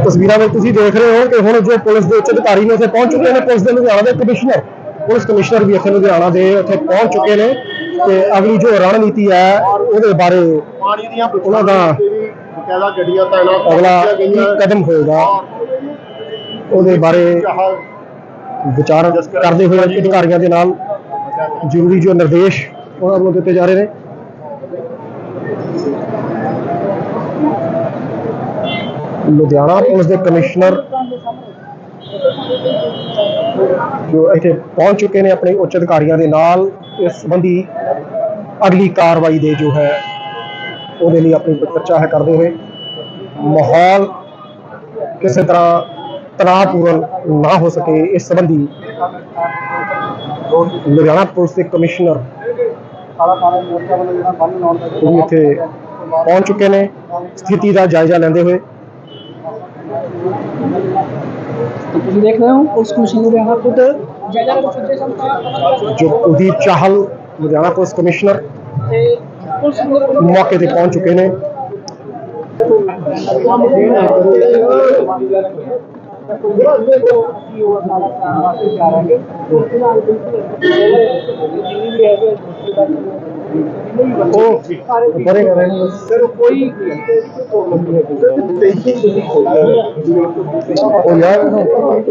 ਤਸਵੀਰਾਂ ਵਿੱਚ ਤੁਸੀਂ ਦੇਖ ਰਹੇ ਹੋ ਕਿ ਹੁਣ ਜੋ ਪੁਲਿਸ ਦੇ ਉੱਚ ਅਧਿਕਾਰੀ ਨੇ ਉੱਥੇ ਪਹੁੰਚ ਚੁੱਕੇ ਨੇ ਪੁਲਿਸ ਦੇ ਲੁਧਿਆਣਾ ਦੇ ਕਮਿਸ਼ਨਰ ਪੁਲਿਸ ਕਮਿਸ਼ਨਰ ਵੀ ਇੱਥੇ ਲੁਧਿਆਣਾ ਦੇ ਉੱਥੇ ਪਹੁੰਚ ਚੁੱਕੇ ਨੇ ਤੇ ਅਗਲੀ ਜੋ ਰਣਨੀਤੀ ਹੈ ਉਹਦੇ ਬਾਰੇ ਪਾਣੀ ਦੀਆਂ ਉਹਨਾਂ ਦਾ ਬਕਾਇਦਾ ਗੱਡੀਆਂ ਤਾਇਨਾਤ ਅਗਲਾ ਕੀ। ਕਦਮ ਹੋਏਗਾ ਉਹਦੇ ਬਾਰੇ ਵਿਚਾਰ ਕਰਦੇ ਹੋਏ ਅਧਿਕਾਰੀਆਂ ਦੇ ਨਾਲ ਜ਼ਰੂਰੀ ਜੋ ਨਿਰਦੇਸ਼ ਉਹਨਾਂ ਵੱਲੋਂ ਦਿੱਤੇ ਜਾ ਰਹੇ ਨੇ ਲੁਧਿਆਣਾ ਪੁਲਿਸ ਦੇ ਕਮਿਸ਼ਨਰ ਜੋ ਇੱਥੇ ਪਹੁੰਚ ਚੁੱਕੇ ਨੇ ਆਪਣੇ ਉੱਚ ਅਧਿਕਾਰੀਆਂ ਦੇ ਨਾਲ, ਇਸ ਸੰਬੰਧੀ ਅਗਲੀ ਕਾਰਵਾਈ ਦੇ ਜੋ ਹੈ, ਉਹਦੇ ਲਈ ਆਪਣੀ ਚਰਚਾ ਹੈ ਕਰਦੇ ਹੋਏ। ਮਾਹੌਲ ਕਿਸੇ ਤਰ੍ਹਾਂ ਤਣਾਅਪੂਰਨ ਨਾ ਹੋ ਸਕੇ ਇਸ ਸੰਬੰਧੀ ਲੁਧਿਆਣਾ ਪੁਲਿਸ ਦੇ ਕਮਿਸ਼ਨਰ ਉਹ ਇੱਥੇ ਪਹੁੰਚ ਚੁੱਕੇ ਨੇ। ਸਥਿਤੀ ਦਾ ਜਾਇਜ਼ਾ ਲੈਂਦੇ ਹੋਏ देख रहे हो उस खुद जो उदीप चाहल लुधियाना पुलिस कमिश्नर मौके पर पहुँच चुके हैं। ਬਰੇ ਕਰ ਰਹੇ ਨੇ ਫਿਰ ਕੋਈ ਉਹ ਯਾਰ ਤੇ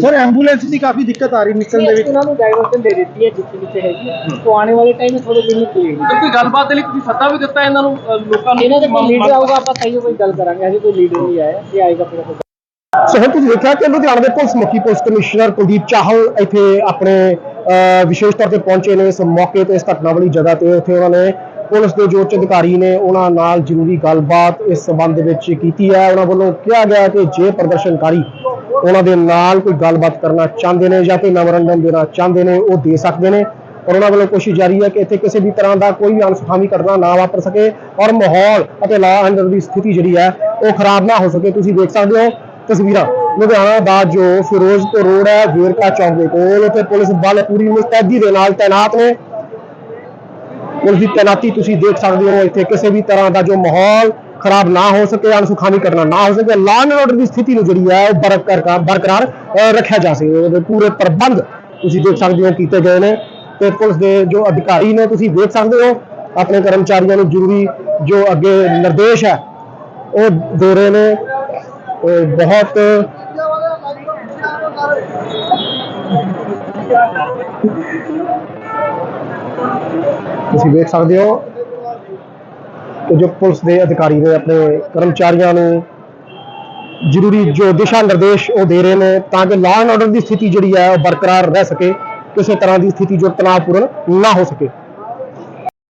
ਸਰ ਐਂਬੂਲੈਂਸ ਦੀ ਕਾਫੀ ਦਿੱਕਤ ਆ ਰਹੀ ਨਿਕਲਣ ਦੇ ਵਿੱਚ। ਉਹਨਾਂ ਨੂੰ ਡਾਇਵਰਸ਼ਨ ਦੇ ਦਿੱਤੀ ਹੈ ਜਿੱਥੇ ਜਿੱਥੇ ਹੈਗੀ ਤੋਂ ਆਉਣ ਵਾਲੇ ਟਾਈਮ ਵਿੱਚ ਥੋੜੇ ਦਿਨ ਪੀਏਗੀ ਕੋਈ ਗੱਲਬਾਤ ਦੇ ਲਈ ਤੁਸੀਂ ਸੱਦਾ ਵੀ ਦਿੱਤਾ ਇਹਨਾਂ ਨੂੰ ਲੋਕਾਂ ਨੂੰ। ਇਹਨਾਂ ਦੇ ਲੀਡਰ ਆਊਗਾ ਆਪਾਂ ਸਹੀ ਕੋਈ ਗੱਲ ਕਰਾਂਗੇ। ਅਜੇ ਕੋਈ ਲੀਡਰ ਨਹੀਂ ਆਇਆ ਇਹ ਆਏਗਾ ਫਿਰ ਆਪਾਂ। ਸਹਿਤ ਤੁਸੀਂ ਦੇਖਿਆ ਕਿ ਲੁਧਿਆਣਾ ਦੇ ਪੁਲਿਸ ਮੁਖੀ ਪੁਲਿਸ ਕਮਿਸ਼ਨਰ ਕੁਲਦੀਪ ਚਾਹਲ ਇੱਥੇ ਆਪਣੇ ਵਿਸ਼ੇਸ਼ ਤੌਰ ਤੇ ਪਹੁੰਚੇ ਨੇ। ਇਸ ਮੌਕੇ ਤੇ ਇਸ ਘਟਨਾ ਵਾਲੀ ਜਗ੍ਹਾ ਤੇ ਉੱਥੇ ਉਹਨਾਂ ਨੇ ਪੁਲਿਸ ਦੇ ਜੋ ਅਧਿਕਾਰੀ ਨੇ ਉਹਨਾਂ ਨਾਲ ਜ਼ਰੂਰੀ ਗੱਲਬਾਤ ਇਸ ਸੰਬੰਧ ਵਿੱਚ ਕੀਤੀ ਹੈ। ਉਹਨਾਂ ਵੱਲੋਂ ਕਿਹਾ ਗਿਆ ਕਿ ਜੇ ਪ੍ਰਦਰਸ਼ਨਕਾਰੀ ਉਹਨਾਂ ਦੇ ਨਾਲ ਕੋਈ ਗੱਲਬਾਤ ਕਰਨਾ ਚਾਹੁੰਦੇ ਨੇ ਜਾਂ ਕੋਈ ਮੈਮੋਰੰਡਮ ਦੇਣਾ ਚਾਹੁੰਦੇ ਨੇ, ਉਹ ਦੇ ਸਕਦੇ ਨੇ। ਔਰ ਉਹਨਾਂ ਵੱਲੋਂ ਕੋਸ਼ਿਸ਼ ਜਾਰੀ ਹੈ ਕਿ ਇੱਥੇ ਕਿਸੇ ਵੀ ਤਰ੍ਹਾਂ ਦਾ ਕੋਈ ਵੀ ਅਣਸੁਖਾਵੀ ਘਟਨਾ ਨਾ ਵਾਪਰ ਸਕੇ ਔਰ ਮਾਹੌਲ ਅਤੇ ਲਾ ਅੰਡਰ ਦੀ ਸਥਿਤੀ ਜਿਹੜੀ ਹੈ, ਉਹ ਖਰਾਬ ਨਾ ਹੋ ਸਕੇ। ਤੁਸੀਂ ਦੇਖ ਸਕਦੇ ਹੋ ਤਸਵੀਰਾਂ। ਲੁਧਿਆਣਾ ਦਾ ਜੋ ਫਿਰੋਜ਼ਪੁਰ ਰੋਡ ਹੈ, ਵੇਰਕਾ ਚੌਕ ਦੇ ਕੋਲ। ਉੱਥੇ ਪੁਲਿਸ ਬਲ ਪੂਰੀ ਮੁਸਤੈਦੀ ਦੇ ਨਾਲ ਤਾਇਨਾਤ ਨੇ। ਪੁਲਿਸ ਦੀ ਤੈਨਾਤੀ ਤੁਸੀਂ ਦੇਖ ਸਕਦੇ ਹੋ ਇੱਥੇ ਕਿਸੇ ਵੀ ਤਰ੍ਹਾਂ ਦਾ ਜੋ ਮਾਹੌਲ ਖਰਾਬ ਨਾ ਹੋ ਸਕੇ ਅਣਸੁਖਾਵੀ ਘਟਨਾ ਨਾ ਹੋ ਸਕੇ ਲਾਅ ਐਂਡ ਆਰਡਰ ਦੀ ਸਥਿਤੀ ਨੂੰ ਜਿਹੜੀ ਹੈ ਉਹ ਬਰਕਰਾਰ ਬਰਕਰਾਰ ਅਹ, ਰੱਖਿਆ ਜਾ ਸਕੇ। ਪੂਰੇ ਪ੍ਰਬੰਧ ਤੁਸੀਂ ਦੇਖ ਸਕਦੇ ਹੋ ਕੀਤੇ ਗਏ ਨੇ ਤੇ ਪੁਲਿਸ ਦੇ ਜੋ ਅਧਿਕਾਰੀ ਨੇ ਤੁਸੀਂ ਦੇਖ ਸਕਦੇ ਹੋ ਆਪਣੇ ਕਰਮਚਾਰੀਆਂ ਨੂੰ ਜ਼ਰੂਰੀ ਜੋ ਅੱਗੇ ਨਿਰਦੇਸ਼ ਹੈ ਉਹ ਦੇ ਰਹੇ ਨੇ। ਬਹੁਤ ਤੁਸੀਂ ਵੇਖ ਸਕਦੇ ਹੋ ਕਿ ਜੋ ਪੁਲਿਸ ਦੇ ਅਧਿਕਾਰੀ ਨੇ ਆਪਣੇ ਕਰਮਚਾਰੀਆਂ ਨੂੰ ਜ਼ਰੂਰੀ ਜੋ ਦਿਸ਼ਾ ਨਿਰਦੇਸ਼ ਉਹ ਦੇ ਰਹੇ ਨੇ ਤਾਂ ਕਿ ਲਾਅ ਐਂਡ ਆਰਡਰ ਦੀ ਸਥਿਤੀ ਜਿਹੜੀ ਹੈ ਉਹ ਬਰਕਰਾਰ ਰਹਿ ਸਕੇ, ਕਿਸੇ ਤਰ੍ਹਾਂ ਦੀ ਸਥਿਤੀ ਜੋ ਤਣਾਅਪੂਰਨ ਨਾ ਹੋ ਸਕੇ।